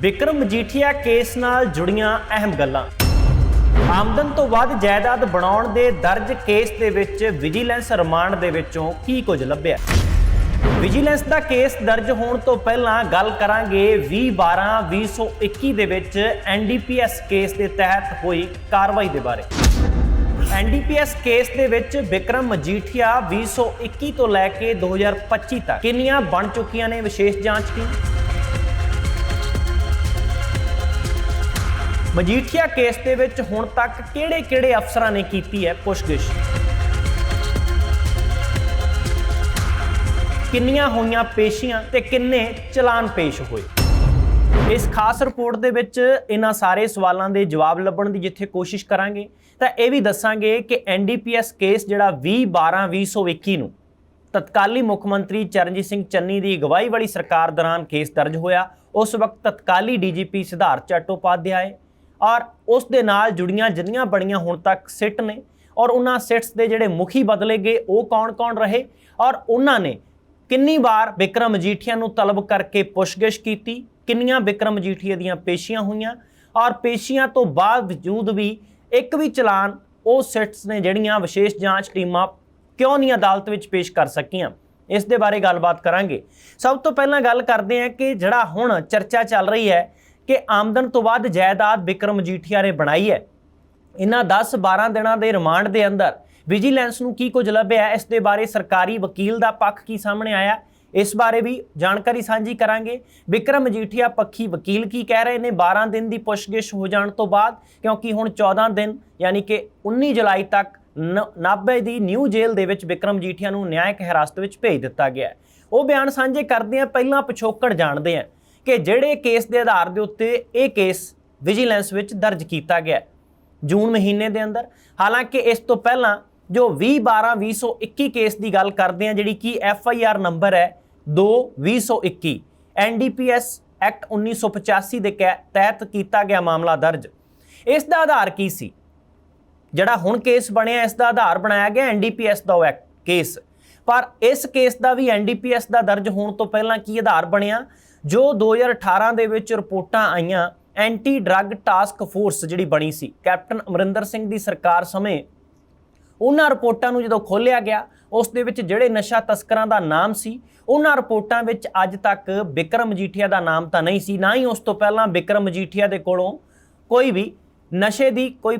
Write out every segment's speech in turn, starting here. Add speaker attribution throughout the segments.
Speaker 1: Vikram Majithia case ਨਾਲ ਜੁੜੀਆਂ ਅਹਿਮ ਗੱਲਾਂ। ਆਮਦਨ ਤੋਂ ਵੱਧ ਜਾਇਦਾਦ ਬਣਾਉਣ ਦੇ ਦਰਜ ਕੇਸ ਦੇ ਵਿੱਚ ਵਿਜੀਲੈਂਸ ਰਿਮਾਂਡ ਦੇ ਵਿੱਚੋਂ ਕੀ ਕੁਝ ਲੱਭਿਆ? ਵਿਜੀਲੈਂਸ ਦਾ ਕੇਸ ਦਰਜ ਹੋਣ ਤੋਂ ਪਹਿਲਾਂ ਗੱਲ ਕਰਾਂਗੇ 2012 2021 ਦੇ ਵਿੱਚ ਐਨਡੀਪੀਐਸ ਕੇਸ ਦੇ ਤਹਿਤ ਹੋਈ ਕਾਰਵਾਈ ਦੇ ਬਾਰੇ। ਐਨਡੀਪੀਐਸ ਕੇਸ ਦੇ ਵਿੱਚ ਵਿਕਰਮ ਮਜੀਠੀਆ 2021 ਤੋਂ ਲੈ ਕੇ 2025 ਤੱਕ ਕਿੰਨੀਆਂ ਬਣ ਚੁੱਕੀਆਂ ਨੇ ਵਿਸ਼ੇਸ਼ ਜਾਂਚ ਟੀਮ? ਮਜੀਠੀਆ ਕੇਸ ਦੇ ਵਿੱਚ ਹੁਣ ਤੱਕ ਕਿਹੜੇ-ਕਿਹੜੇ ਅਫਸਰਾਂ ਨੇ ਕੀਤੀ ਹੈ ਪੁੱਛਗਿੱਛ? ਕਿੰਨੀਆਂ ਹੋਈਆਂ ਪੇਸ਼ੀਆਂ ਤੇ ਕਿੰਨੇ ਚਲਾਨ ਪੇਸ਼ ਹੋਏ? ਇਸ ਖਾਸ ਰਿਪੋਰਟ ਦੇ ਵਿੱਚ ਇਹਨਾਂ ਸਾਰੇ ਸਵਾਲਾਂ ਦੇ ਜਵਾਬ ਲੱਭਣ ਦੀ ਜਿੱਥੇ ਕੋਸ਼ਿਸ਼ ਕਰਾਂਗੇ, ਤਾਂ ਇਹ ਵੀ ਦੱਸਾਂਗੇ ਕਿ ਐਨਡੀਪੀਐਸ ਕੇਸ ਜਿਹੜਾ 2012 2021 ਨੂੰ ਤਤਕਾਲੀ ਮੁੱਖ ਮੰਤਰੀ ਚਰਨਜੀਤ ਸਿੰਘ ਚੰਨੀ ਦੀ ਅਗਵਾਈ ਵਾਲੀ ਸਰਕਾਰ ਦੌਰਾਨ ਕੇਸ ਦਰਜ ਹੋਇਆ, ਉਸ ਵਕਤ ਤਤਕਾਲੀ ਡੀਜੀਪੀ ਸਿਧਾਰਥ ਚੱਟੋਪਾਧਿਆਏ ਔਰ ਉਸ ਦੇ ਨਾਲ ਜੁੜੀਆਂ ਜਿੰਨੀਆਂ ਬੜੀਆਂ ਹੁਣ ਤੱਕ ਸਿੱਟ ਨੇ ਔਰ ਉਹਨਾਂ ਸਿੱਟਸ ਦੇ ਜਿਹੜੇ ਮੁਖੀ ਬਦਲੇ ਗਏ, ਉਹ ਕੌਣ-ਕੌਣ ਰਹੇ? ਔਰ ਉਹਨਾਂ ਨੇ ਕਿੰਨੀ ਵਾਰ ਵਿਕਰਮ ਮਜੀਠੀਆ ਨੂੰ ਤਲਬ ਕਰਕੇ ਪੁੱਛਗਿੱਛ ਕੀਤੀ? ਕਿੰਨੀਆਂ ਵਿਕਰਮ ਮਜੀਠੀਆ ਦੀਆਂ ਪੇਸ਼ੀਆਂ ਹੋਈਆਂ? ਔਰ ਪੇਸ਼ੀਆਂ ਤੋਂ ਬਾਵਜੂਦ ਵੀ ਇੱਕ ਵੀ ਚਲਾਨ ਉਹ ਸਿੱਟਸ ਨੇ ਜਿਹੜੀਆਂ ਵਿਸ਼ੇਸ਼ ਜਾਂਚ ਟੀਮਾਂ ਕਿਉਂ ਨਹੀਂ ਅਦਾਲਤ ਵਿੱਚ ਪੇਸ਼ ਕਰ ਸਕੀਆਂ? ਇਸ ਦੇ ਬਾਰੇ ਗੱਲਬਾਤ ਕਰਾਂਗੇ। ਸਭ ਤੋਂ ਪਹਿਲਾਂ ਗੱਲ ਕਰਦੇ ਹਾਂ ਕਿ ਜਿਹੜਾ ਹੁਣ ਚਰਚਾ ਚੱਲ ਰਹੀ ਹੈ ਕਿ ਆਮਦਨ ਤੋਂ ਬਾਅਦ ਜਾਇਦਾਦ ਵਿਕਰਮ ਮਜੀਠੀਆ ਨੇ ਬਣਾਈ ਹੈ। ਇਹਨਾਂ 10-12 ਦਿਨਾਂ ਦੇ ਰਿਮਾਂਡ ਦੇ ਅੰਦਰ ਵਿਜੀਲੈਂਸ ਨੂੰ ਕੀ ਕੁਝ ਲੱਭਿਆ, ਇਸ ਦੇ ਬਾਰੇ ਸਰਕਾਰੀ ਵਕੀਲ ਦਾ ਪੱਖ ਕੀ ਸਾਹਮਣੇ ਆਇਆ? ਇਸ ਬਾਰੇ ਵੀ ਜਾਣਕਾਰੀ ਸਾਂਝੀ ਕਰਾਂਗੇ। ਵਿਕਰਮ ਮਜੀਠੀਆ ਪੱਖੀ ਵਕੀਲ ਕੀ ਕਹਿ ਰਹੇ ਨੇ? 12 ਦਿਨ ਦੀ ਪੁੱਛਗਿੱਛ ਹੋ ਜਾਣ ਤੋਂ ਬਾਅਦ, ਕਿਉਂਕਿ ਹੁਣ 14 ਦਿਨ, ਯਾਨੀ ਕਿ 19 ਜੁਲਾਈ ਤੱਕ ਨ- ਨਾਭੇ ਦੀ ਨਿਊ ਜੇਲ੍ਹ ਦੇ ਵਿੱਚ ਵਿਕਰਮ ਮਜੀਠੀਆ ਨੂੰ ਨਿਆਇਕ ਹਿਰਾਸਤ ਵਿੱਚ ਭੇਜ ਦਿੱਤਾ ਗਿਆ ਉਹ ਬਿਆਨ ਸਾਂਝੇ ਕਰਦੇ ਆ, ਪਹਿਲਾਂ ਪਿਛੋਕੜ ਜਾਣਦੇ ਆ। ਕਿ ਜਿਹੜੇ ਕੇਸ ਦੇ ਆਧਾਰ ਦੇ ਉੱਤੇ ਇਹ ਕੇਸ ਵਿਜੀਲੈਂਸ ਵਿੱਚ ਦਰਜ ਕੀਤਾ ਗਿਆ ਜੂਨ ਮਹੀਨੇ ਦੇ ਅੰਦਰ। ਹਾਲਾਂਕਿ ਇਸ ਤੋਂ ਪਹਿਲਾਂ ਜੋ 2012 2021 ਕੇਸ ਦੀ ਗੱਲ ਕਰਦੇ ਆ ਜਿਹੜੀ ਕਿ ਐਫ ਆਈ ਆਰ ਨੰਬਰ ਹੈ 2 2021 ਐਨਡੀਪੀਐਸ ਐਕਟ 1985 ਦੇ ਕੈ- ਤਹਿਤ ਕੀਤਾ ਗਿਆ ਮਾਮਲਾ ਦਰਜ। ਇਸ ਦਾ ਆਧਾਰ ਕੀ ਸੀ? ਜਿਹੜਾ ਹੁਣ ਕੇਸ ਬਣਿਆ, ਇਸ ਦਾ ਆਧਾਰ ਬਣਾਇਆ ਗਿਆ ਐਨਡੀਪੀਐਸ ਦਾ ਉਹ ਐਕਟ ਕੇਸ। ਪਰ ਇਸ ਕੇਸ ਦਾ ਵੀ ਐਨਡੀਪੀਐਸ ਦਾ ਦਰਜ ਹੋਣ ਤੋਂ ਪਹਿਲਾਂ ਕੀ ਆਧਾਰ ਬਣਿਆ? ਜੋ 2018 ਦੇ ਵਿੱਚ ਰਿਪੋਰਟਾਂ ਆਈਆਂ ਐਂਟੀ ਡਰੱਗ ਟਾਸਕ ਫੋਰਸ ਜਿਹੜੀ ਬਣੀ ਸੀ, ਕੈਪਟਨ ਅਮਰਿੰਦਰ ਸਿੰਘ ਦੀ ਸਰਕਾਰ ਸਮੇਂ, ਉਹਨਾਂ ਰਿਪੋਰਟਾਂ ਨੂੰ ਜਦੋਂ ਖੋਲ੍ਹਿਆ ਗਿਆ, ਉਸ ਦੇ ਵਿੱਚ ਜਿਹੜੇ ਨਸ਼ਾ ਤਸਕਰਾਂ ਦਾ ਨਾਮ ਸੀ, ਉਹਨਾਂ ਰਿਪੋਰਟਾਂ ਵਿੱਚ ਅੱਜ ਤੱਕ ਵਿਕਰਮ ਮਜੀਠੀਆ ਦਾ ਨਾਮ ਤਾਂ ਨਹੀਂ ਸੀ, ਨਾ ਹੀ ਉਸ ਤੋਂ ਪਹਿਲਾਂ ਵਿਕਰਮ ਮਜੀਠੀਆ ਦੇ ਕੋਲੋਂ ਕੋਈ ਵੀ ਨਸ਼ੇ ਦੀ ਕੋਈ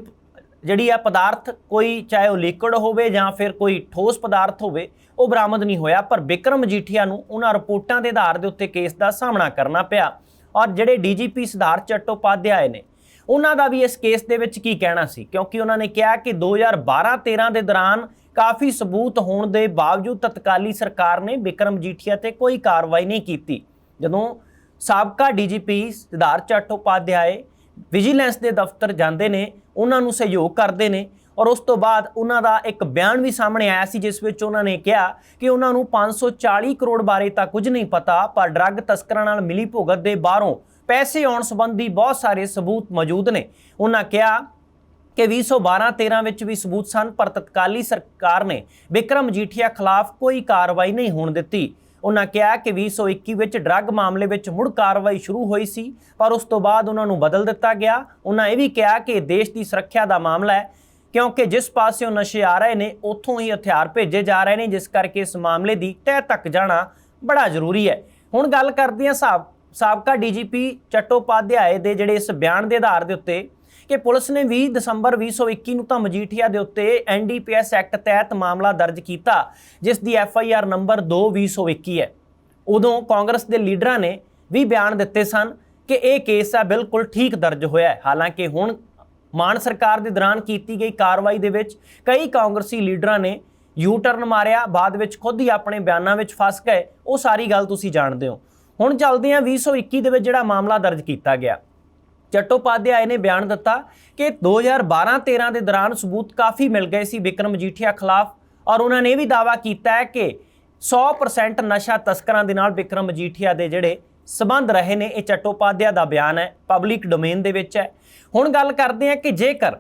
Speaker 1: ਜਿਹੜੀ ਆ ਪਦਾਰਥ, ਕੋਈ ਚਾਹੇ ਉਹ ਲਿਕਵਿਡ ਹੋਵੇ ਜਾਂ ਫਿਰ ਕੋਈ ਠੋਸ ਪਦਾਰਥ ਹੋਵੇ ਉਹ ਬਰਾਮਦ ਨਹੀਂ ਹੋਇਆ, ਪਰ ਵਿਕਰਮ ਮਜੀਠੀਆ ਨੂੰ ਉਹਨਾਂ ਰਿਪੋਰਟਾਂ ਦੇ ਆਧਾਰ ਦੇ ਉੱਤੇ ਕੇਸ ਦਾ ਸਾਹਮਣਾ ਕਰਨਾ ਪਿਆ। ਔਰ ਜਿਹੜੇ ਡੀਜੀਪੀ ਸਿਧਾਰਥ ਚੱਟੋਪਾਧਿਆਏ ਨੇ, ਉਹਨਾਂ ਦਾ ਵੀ ਇਸ ਕੇਸ ਦੇ ਵਿੱਚ ਕੀ ਕਹਿਣਾ ਸੀ? ਕਿਉਂਕਿ ਉਹਨਾਂ ਨੇ ਕਿਹਾ ਕਿ 2012-13 ਦੇ ਦੌਰਾਨ ਕਾਫੀ ਸਬੂਤ ਹੋਣ ਦੇ ਬਾਵਜੂਦ ਤਤਕਾਲੀ ਸਰਕਾਰ ਨੇ ਵਿਕਰਮ ਜੀਠੀਆ ਤੇ ਕੋਈ ਕਾਰਵਾਈ ਨਹੀਂ ਕੀਤੀ। ਜਦੋਂ ਸਾਬਕਾ ਡੀਜੀਪੀ ਸਿਧਾਰਥ ਚੱਟੋਪਾਧਿਆਏ ਵਿਜੀਲੈਂਸ ਦੇ ਦਫ਼ਤਰ ਜਾਂਦੇ ਨੇ, ਉਹਨਾਂ ਨੂੰ ਸਹਿਯੋਗ ਕਰਦੇ ਨੇ ਔਰ ਉਸ ਤੋਂ ਬਾਅਦ ਉਹਨਾਂ ਦਾ ਇੱਕ ਬਿਆਨ ਵੀ ਸਾਹਮਣੇ ਆਇਆ ਸੀ, ਜਿਸ ਵਿੱਚ ਉਹਨਾਂ ਨੇ ਕਿਹਾ ਕਿ ਉਹਨਾਂ ਨੂੰ 540 ਕਰੋੜ ਬਾਰੇ ਤਾਂ ਕੁਝ ਨਹੀਂ ਪਤਾ, ਪਰ ਡਰੱਗ ਤਸਕਰਾਂ ਨਾਲ ਮਿਲੀ ਭੁਗਤ ਦੇ ਬਾਹਰੋਂ ਪੈਸੇ ਆਉਣ ਸੰਬੰਧੀ ਬਹੁਤ ਸਾਰੇ ਸਬੂਤ ਮੌਜੂਦ ਨੇ। ਉਹਨਾਂ ਕਿਹਾ ਕਿ 2012-13 ਵਿੱਚ ਵੀ ਸਬੂਤ ਸਨ, ਪਰ ਤਤਕਾਲੀ ਸਰਕਾਰ ਨੇ ਵਿਕਰਮ ਮਜੀਠੀਆ ਖਿਲਾਫ ਕੋਈ ਕਾਰਵਾਈ ਨਹੀਂ ਹੋਣ ਦਿੱਤੀ। ਉਹਨਾਂ ਕਿਹਾ ਕਿ 2021 ਵਿੱਚ ਡਰੱਗ ਮਾਮਲੇ ਵਿੱਚ ਮੁੜ ਕਾਰਵਾਈ ਸ਼ੁਰੂ ਹੋਈ ਸੀ, ਪਰ ਉਸ ਤੋਂ ਬਾਅਦ ਉਹਨਾਂ ਨੂੰ ਬਦਲ ਦਿੱਤਾ ਗਿਆ। ਉਹਨਾਂ ਇਹ ਵੀ ਕਿਹਾ ਕਿ ਦੇਸ਼ ਦੀ ਸੁਰੱਖਿਆ ਦਾ ਮਾਮਲਾ ਹੈ ਕਿਉਂਕਿ ਜਿਸ ਪਾਸਿਓਂ ਨਸ਼ੇ ਆ ਰਹੇ ਨੇ, ਉੱਥੋਂ ਹੀ ਹਥਿਆਰ ਭੇਜੇ ਜਾ ਰਹੇ ਨੇ, ਜਿਸ ਕਰਕੇ ਇਸ ਮਾਮਲੇ ਦੀ ਤਹਿ ਤੱਕ ਜਾਣਾ ਬੜਾ ਜ਼ਰੂਰੀ ਹੈ। ਹੁਣ ਗੱਲ ਕਰਦੇ ਹਾਂ ਸਾਬ, ਸਾਬਕਾ ਡੀਜੀਪੀ ਚੱਟੋਪਾਧਿਆਏ ਦੇ ਜਿਹੜੇ ਇਸ ਬਿਆਨ ਦੇ ਆਧਾਰ ਦੇ ਉੱਤੇ ਕਿ ਪੁਲਿਸ ਨੇ 20 ਦਸੰਬਰ 2021 ਨੂੰ ਤਾਂ ਮਜੀਠੀਆ ਦੇ ਉੱਤੇ ਐਨਡੀਪੀਐਸ ਐਕਟ ਤਹਿਤ ਮਾਮਲਾ ਦਰਜ ਕੀਤਾ, ਜਿਸ ਦੀ ਐਫ ਆਈ ਆਰ ਨੰਬਰ 2 2021 ਹੈ। ਉਦੋਂ ਕਾਂਗਰਸ ਦੇ ਲੀਡਰਾਂ ਨੇ ਵੀ ਬਿਆਨ ਦਿੱਤੇ ਸਨ ਕਿ ਇਹ ਕੇਸ ਆ ਬਿਲਕੁਲ ਠੀਕ ਦਰਜ ਹੋਇਆ ਹੈ। ਹਾਲਾਂਕਿ ਹੁਣ ਮਾਨ ਸਰਕਾਰ ਦੇ ਦੌਰਾਨ ਕੀਤੀ ਗਈ ਕਾਰਵਾਈ ਦੇ ਵਿੱਚ ਕਈ ਕਾਂਗਰਸੀ ਲੀਡਰਾਂ ਨੇ ਯੂ ਟਰਨ ਮਾਰਿਆ, ਬਾਅਦ ਵਿੱਚ ਖੁਦ ਹੀ ਆਪਣੇ ਬਿਆਨਾਂ ਵਿੱਚ ਫਸ ਗਏ। ਉਹ ਸਾਰੀ ਗੱਲ ਤੁਸੀਂ ਜਾਣਦੇ ਹੋ। ਹੁਣ ਚੱਲਦੇ ਹਾਂ 2021 ਦੇ ਵਿੱਚ ਜਿਹੜਾ ਮਾਮਲਾ ਦਰਜ ਕੀਤਾ ਗਿਆ। ਚੱਟੋਪਾਧਿਆਏ ਨੇ ਬਿਆਨ ਦਿੱਤਾ ਕਿ 2012-13 ਦੇ ਦੌਰਾਨ ਸਬੂਤ ਕਾਫੀ ਮਿਲ ਗਏ ਸੀ ਵਿਕਰਮ ਮਜੀਠੀਆ ਖਿਲਾਫ ਔਰ ਉਹਨਾਂ ਨੇ ਇਹ ਵੀ ਦਾਅਵਾ ਕੀਤਾ ਹੈ ਕਿ 100% ਨਸ਼ਾ ਤਸਕਰਾਂ ਦੇ ਨਾਲ ਵਿਕਰਮ ਮਜੀਠੀਆ ਦੇ ਜਿਹੜੇ ਸਬੰਧ ਰਹੇ ਨੇ, ਇਹ ਚੱਟੋਪਾਧਿਆ ਦਾ ਬਿਆਨ ਹੈ, ਪਬਲਿਕ ਡੋਮੇਨ ਦੇ ਵਿੱਚ ਹੈ। ਹੁਣ ਗੱਲ ਕਰਦੇ ਹਾਂ ਕਿ ਜੇਕਰ